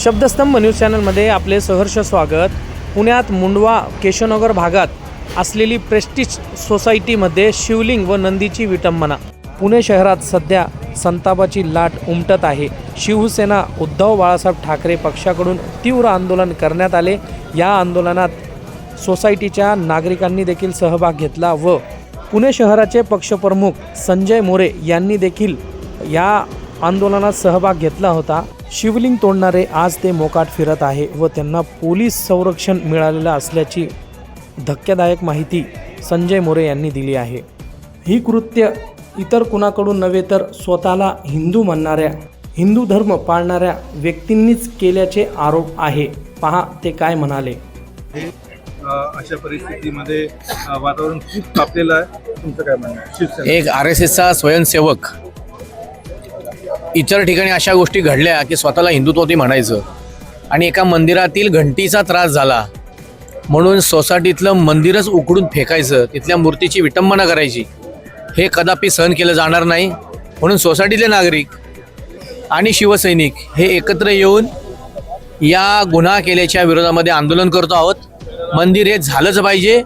शब्दस्तंभ news चॅनलमध्ये आपले सहर्ष स्वागत. पुण्यात मुंडवा केशवनगर भागात असलेली प्रेस्टिज सोसायटीमध्ये शिवलिंग व नंदीची विटंबना. पुणे शहरात सध्या संतापाची लाट उमटत आहे. शिवसेना उद्धव बाळासाहेब ठाकरे पक्षाकडून तीव्र आंदोलन करण्यात आले. या आंदोलनात सोसायटीच्या नागरिकांनी देखील सहभाग घेतला व पुणे शहराचे पक्षप्रमुख संजय मोरे यांनी देखील या आंदोलनात सहभाग घेतला होता. शिवलिंग तोडणारे आज ते मोकाट फिरत आहे व त्यांना पोलीस संरक्षण मिळालेलं असल्याची धक्कादायक माहिती संजय मोरे यांनी दिली आहे. ही कृत्य इतर कुणाकडून नव्हे तर स्वतःला हिंदू म्हणणाऱ्या हिंदू धर्म पाळणाऱ्या व्यक्तींनीच केल्याचे आरोप आहे. पहा ते काय म्हणाले. अशा परिस्थितीमध्ये वातावरण खूप तापलेलं आहे. तुमचं काय म्हणणं एक आर एस एसचा स्वयंसेवक इतर ठिकाणी अशा गोष्टी घडल्या की स्वतःला हिंदुत्वती म्हणायचं. आणि एका मंदिरातील घंटीचा त्रास झाला. म्हणून सोसायटीतलं मंदिरच उकडून फेकायचं तिथल्या मूर्तीची विटंबना करायची. हे कदापि सहन केलं जाणार नाही. म्हणून सोसायटीतले नागरिक आणि शिवसैनिक हे एकत्र येऊन या गुन्हा केल्याच्या विरोधामध्ये आंदोलन करतो आहोत. मंदिर हे झालंच पाहिजे.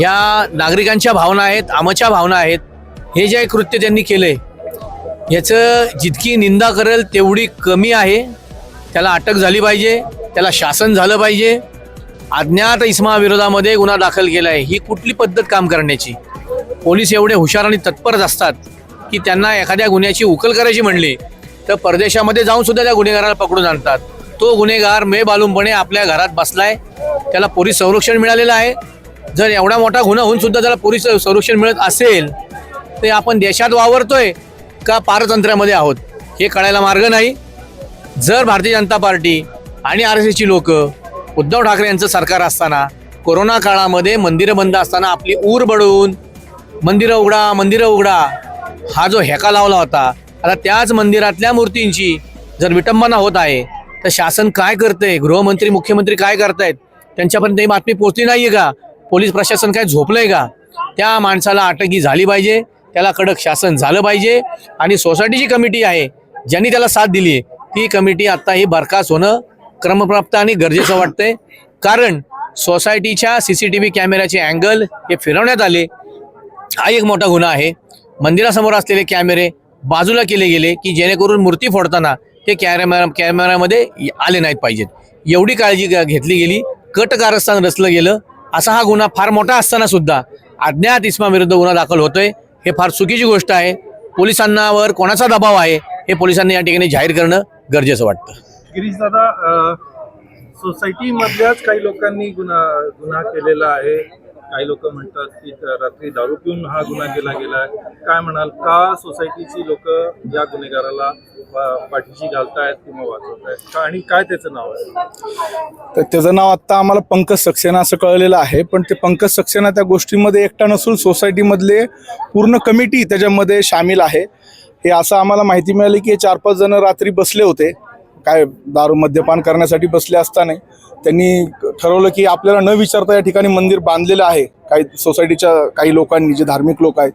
या नागरिकांच्या भावना आहेत आमच्या भावना आहेत. हे जे कृत्य त्यांनी केलंय. याचं जितकी निंदा करेल तेवढी कमी आहे. त्याला अटक झाली पाहिजे. त्याला शासन झालं पाहिजे. अज्ञात इस्माविरोधामध्ये गुन्हा दाखल केला आहे ही कुठली पद्धत काम करण्याची? पोलीस एवढे हुशार आणि तत्परच असतात की त्यांना एखाद्या गुन्ह्याची उकल करायची म्हणली तर परदेशामध्ये जाऊन सुद्धा त्या गुन्हेगाराला पकडून आणतात. तो गुन्हेगार मेबालूमपणे आपल्या घरात बसलाय. त्याला पोलीस संरक्षण मिळालेलं आहे. जर एवढा मोठा गुन्हा होऊन सुद्धा त्याला पोलीस संरक्षण मिळत असेल तर आपण देशात वावरतोय. का पारतंत्र्यामध्ये आहोत. हे कळायला मार्ग नाही. जर भारतीय जनता पार्टी आणि आर एस एसची लोक उद्धव ठाकरे यांचं सरकार असताना कोरोना काळामध्ये मंदिरं बंद असताना आपली ऊर बडवून मंदिरं उघडा मंदिरं उघडा हा जो हेका लावला होता आता त्याच मंदिरातल्या मूर्तींची जर विटंबना होत आहे तर शासन काय करतंय? गृहमंत्री मुख्यमंत्री काय करतायत? त्यांच्यापर्यंत ही बातमी पोहोचली नाहीये का? पोलीस प्रशासन काय झोपलंय का? त्या माणसाला अटकी झाली पाहिजे. त्याला कडक शासन झालं पाहिजे आणि सोसायटीची कमिटी आहे ज्यांनी त्याला साथ दिली आहे ती कमिटी आता ही बरखास्त होणं क्रमप्राप्त आणि गरजेचं वाटतंय. कारण सोसायटीच्या सी सी टी व्ही कॅमेऱ्याचे अँगल हे फिरवण्यात आले. हा एक मोठा गुन्हा आहे. मंदिरासमोर असलेले कॅमेरे बाजूला केले गेले की जेणेकरून मूर्ती फोडताना ते कॅमेरा कॅमेऱ्यामध्ये आले नाहीत पाहिजेत. एवढी काळजी घेतली गेली. कट कारस्थान रचलं गेलं. असा हा गुन्हा फार मोठा असताना सुद्धा अज्ञात इस्माविरुद्ध गुन्हा दाखल होतोय. हे फार चुकीची गोष्ट आहे. पोलिसांनावर कोणाचा दबाव आहे हे पोलिसांनी या ठिकाणी जाहीर करणं गरजेचं वाटतं. गिरीश दादा सोसायटीमधल्याच काही लोकांनी गुन्हा गुन्हा केलेला आहे. काही लोक म्हणतात की रात्री दारू पिऊन हा गुन्हा केला गेला काय म्हणाल? का सोसायटीची लोक या गुन्हेगाराला पा- पाठीशी घालतायत किंवा वाचवतायत? का आणि काय त्याचं नाव आहे? तर त्याचं नाव आत्ता आम्हाला पंकज सक्सेना असं कळलेलं आहे. पण ते पंकज सक्सेना त्या गोष्टीमध्ये एकटा नसून सोसायटीमधले पूर्ण कमिटी त्याच्यामध्ये सामील आहे. हे असं आम्हाला माहिती मिळाली की हे चार पाच जण रात्री बसले होते. काय दारू मद्यपान करण्यासाठी बसले असताना त्यांनी ठरवलं की आपल्याला न विचारता या ठिकाणी मंदिर बांधलेलं आहे. काही सोसायटीच्या काही लोकांनी जे धार्मिक लोक आहेत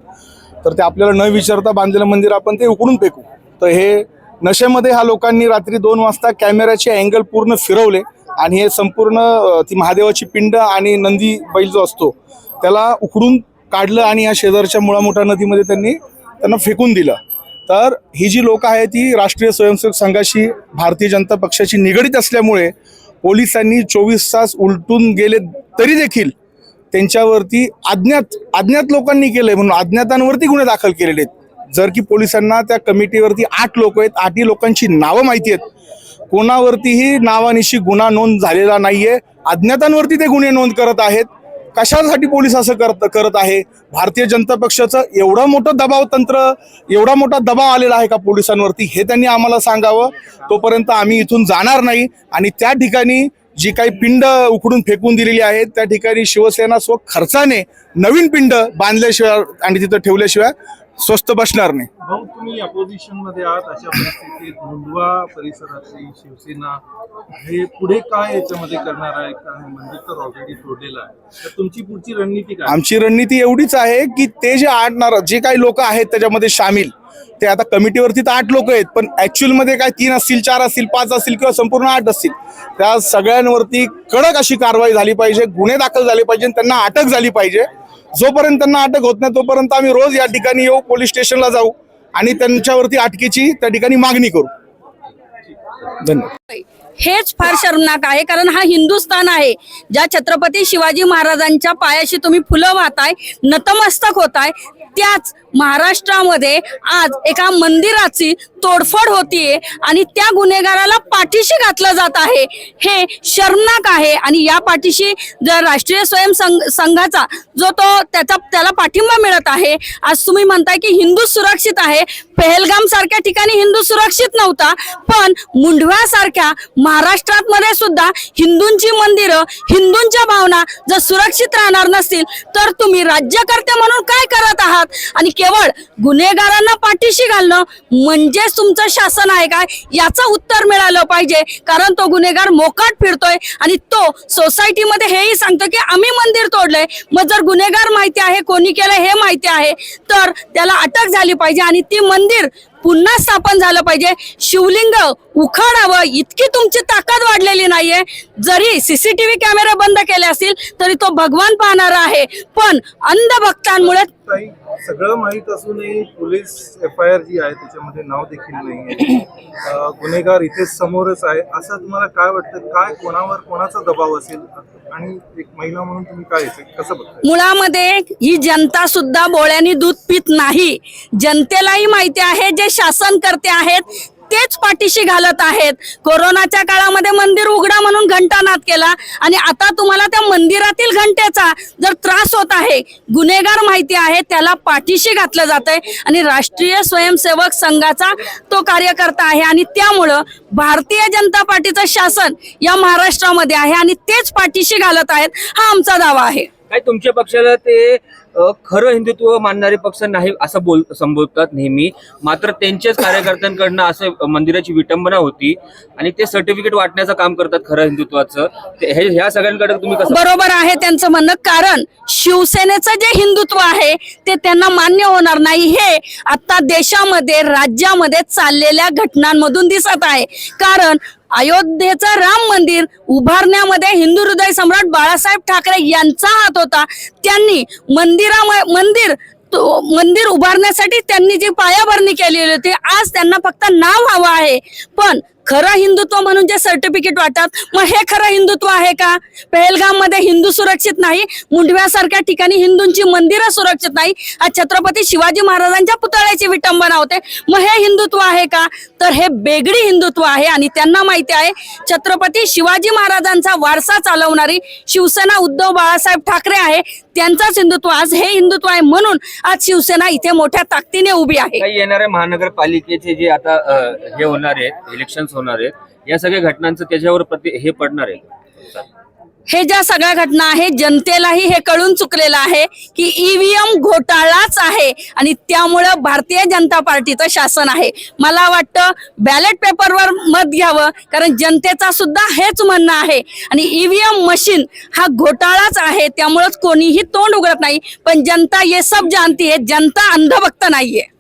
तर ते आपल्याला न विचारता बांधलेलं मंदिर आपण ते उकडून फेकू. तर हे नशेमध्ये ह्या लोकांनी रात्री दोन वाजता कॅमेऱ्याचे अँगल पूर्ण फिरवले आणि हे संपूर्ण ती महादेवाची पिंड आणि नंदी बैल जो असतो त्याला उकडून काढलं आणि या शेजारच्या मुळामुठा नदीमध्ये त्यांनी त्यांना फेकून दिलं. तर ही जी लोक आहेत ती राष्ट्रीय स्वयंसेवक संघाशी भारतीय जनता पक्षाची निगडीत असल्यामुळे पोलिसांनी चोवीस तास उलटून गेले तरी देखील त्यांच्यावरती अज्ञात अज्ञात लोकांनी केलंय म्हणून अज्ञातांवरती गुन्हे दाखल केलेले आहेत. जर की पोलिसांना त्या कमिटीवरती आठ लोक आहेत आठही लोकांची नावं माहिती आहेत. कोणावरतीही नावानिशी गुन्हा नोंद झालेला नाहीये. अज्ञातांवरती ते गुन्हे नोंद करत आहेत. कशासाठी पोलीस असं करत करत आहे? भारतीय जनता पक्षाचं एवढं मोठं दबाव तंत्र एवढा मोठा दबाव आलेला आहे का पोलिसांवरती? हे त्यांनी आम्हाला सांगावं. तोपर्यंत आम्ही इथून जाणार नाही. आणि त्या ठिकाणी जी काही पिंड उकडून फेकून दिलेली आहेत त्या ठिकाणी शिवसेना स्व खर्चाने नवीन पिंड बांधल्याशिवाय आणि तिथं ठेवल्याशिवाय स्वस्त बसणार नाही. भाऊ तुम्ही अपोजिशनमध्ये आहात अशा परिस्थितीत मुंडवा परिसरातली शिवसेना हे पुढे काय याच्यामध्ये करणार आहे? का हे मंदिर तर ऑलरेडी तोडलेलं आहे. तर तुमची पुढची रणनीती काय? आमची रणनीती एवढीच आहे की ते जे आणणार जे काही लोक आहेत त्याच्यामध्ये सामील ते आता कमिटीवरती तर आठ लोक आहेत पण ॲक्च्युअलमध्ये काय तीन असतील चार असतील पाच असतील किंवा संपूर्ण आठ असतील त्या सगळ्यांवरती कडक अशी कारवाई झाली पाहिजे गुन्हे दाखल झाले पाहिजे त्यांना अटक झाली पाहिजे. जोपर्यंत त्यांना अटक होत नाही तोपर्यंत आम्ही रोज या ठिकाणी येऊ पोलीस स्टेशनला जाऊ आणि त्यांच्यावरती अटकेची त्या ठिकाणी मागणी करू. धन्यवाद. हेच फार शर्मनाक आहे कारण हा हिंदुस्थान आहे ज्या छत्रपती शिवाजी महाराजांच्या पायाशी तुम्ही फुलं वाहताय नतमस्तक होताय त्याच महाराष्ट्रामध्ये आज एका मंदिराची तोडफोड होतीये आणि त्या गुन्हेगाराला पाठीशी घातलं जात आहे. हे शर्मनाक आहे आणि या पाठीशी जर राष्ट्रीय स्वयंसंघ संघाचा जो तो त्याचा त्याला पाठिंबा मिळत आहे आज तुम्ही म्हणताय की हिंदू सुरक्षित आहे. पहलगाम सारख्या ठिकाणी हिंदू सुरक्षित नव्हता पण मुंढव्या सारख्या महाराष्ट्रात मध्ये सुद्धा हिंदूंची मंदिरं हिंदूंच्या भावना जर सुरक्षित राहणार नसतील तर तुम्ही राज्यकर्ते म्हणून काय करत आहात? आणि केवळ गुन्हेगारांना पाठीशी घालणं म्हणजेच तुमचं शासन आहे काय? याचं उत्तर मिळालं पाहिजे. कारण तो गुन्हेगार मोकाट फिरतोय आणि तो सोसायटीमध्ये हेही सांगतो की आम्ही मंदिर तोडलंय. मग जर गुन्हेगार माहिती आहे कोणी केलं हे माहिती आहे तर त्याला अटक झाली पाहिजे आणि ती मंदिर पुन्हा स्थापन झालं पाहिजे. शिवलिंग उखाडावं इतकी तुमची ताकद वाढलेली नाहीये. जरी सीसीटीव्ही कॅमेरे बंद केले असतील तरी तो भगवान पाहणारा आहे. पण अंध भक्तांमुळे सगळं माहीत असूनही पोलीस एफ आय आर जी आहे त्याच्यामध्ये नाव देखील नाही आहे गुन्हेगार इथेच समोरच आहे. असं तुम्हाला काय वाटतं? काय कोणावर कोणाचा दबाव असेल? आणि एक महिला म्हणून तुम्ही काय कसं बघताय? मुळामध्ये ही जनता सुद्धा बोळ्यानी दूध पित नाही. जनतेलाही माहिती आहे जे शासन करते आहेत तेच पाठीशी घालत आहेत. कोरोनाच्या काळामध्ये मंदिर उघडा म्हणून घंटानाद केला. आणि आता तुम्हाला त्या मंदिरातील घंटेचा जर त्रास होत आहे गुन्हेगार माहिती आहे त्याला पाठीशी घातलं जात आहे आणि राष्ट्रीय स्वयंसेवक संघाचा तो कार्यकर्ता आहे. आणि त्यामुळं भारतीय जनता पार्टीचं शासन या महाराष्ट्रामध्ये आहे आणि तेच पाठीशी घालत आहेत हा आमचा दावा आहे. काय तुमच्या पक्षाला ते खरं हिंदुत्व मानणारे पक्ष नाही असं बोल संबोधतात नेहमी. मात्र त्यांच्याच कार्यकर्त्यांकडनं असं मंदिराची विटंबना होती आणि ते सर्टिफिकेट वाटण्याचं काम करतात खरं हिंदुत्वाचं. हे ह्या सगळ्यांकडे तुम्ही कसं बरोबर आहे त्यांचं म्हणणं कारण शिवसेनेचं जे हिंदुत्व आहे ते त्यांना मान्य होणार नाही. हे आता देशामध्ये राज्यामध्ये चाललेल्या घटनांमधून दिसत आहे. कारण अयोध्येचं राम मंदिर उभारण्यामध्ये हिंदू हृदय सम्राट बाळासाहेब ठाकरे यांचा हात होता. त्यांनी मंदिरा मंदिर तो मंदिर उभारण्यासाठी त्यांनी जी पायाभरणी केलेली होती आज त्यांना फक्त नाव हवं आहे. पण खरं हिंदुत्व म्हणून जे सर्टिफिकेट वाटतात मग हे खरं हिंदुत्व आहे का? पहलगाममध्ये हिंदू सुरक्षित नाही मुंडव्यासारख्या ठिकाणी हिंदूंची मंदिरं सुरक्षित नाही. आज छत्रपती शिवाजी महाराजांच्या पुतळ्याची विटंबना होते. मग हे हिंदुत्व आहे का? तर हे बेगडी हिंदुत्व आहे आणि त्यांना माहिती आहे छत्रपती शिवाजी महाराजांचा वारसा चालवणारी शिवसेना उद्धव बाळासाहेब ठाकरे आहे. त्यांचाच हिंदुत्व आज हे हिंदुत्व आहे म्हणून आज शिवसेना इथे मोठ्या ताकदीने उभी आहे. येणाऱ्या महानगरपालिकेचे जे आता हे होणार आहे इलेक्शन होणार आहेत या सगळ्या घटनांचं त्याच्यावर प्रति हे पडणार आहे. हे ज्या सगळ्या घटना आहेत जनतेलाही हे कळून चुकलेलं आहे की ईव्हीएम घोटाळाच आहे आणि त्यामुळं भारतीय जनता पार्टीचं शासन आहे. मला वाटतं बॅलेट पेपरवर मत घ्यावं कारण जनतेचा सुद्धा हेच म्हणणं आहे. आणि ईव्हीएम मशीन हा घोटाळाच आहे त्यामुळंच कोणीही तोंड उघडत नाही. पण जनता ये सब जानती आहे जनता अंधभक्त नाहीये.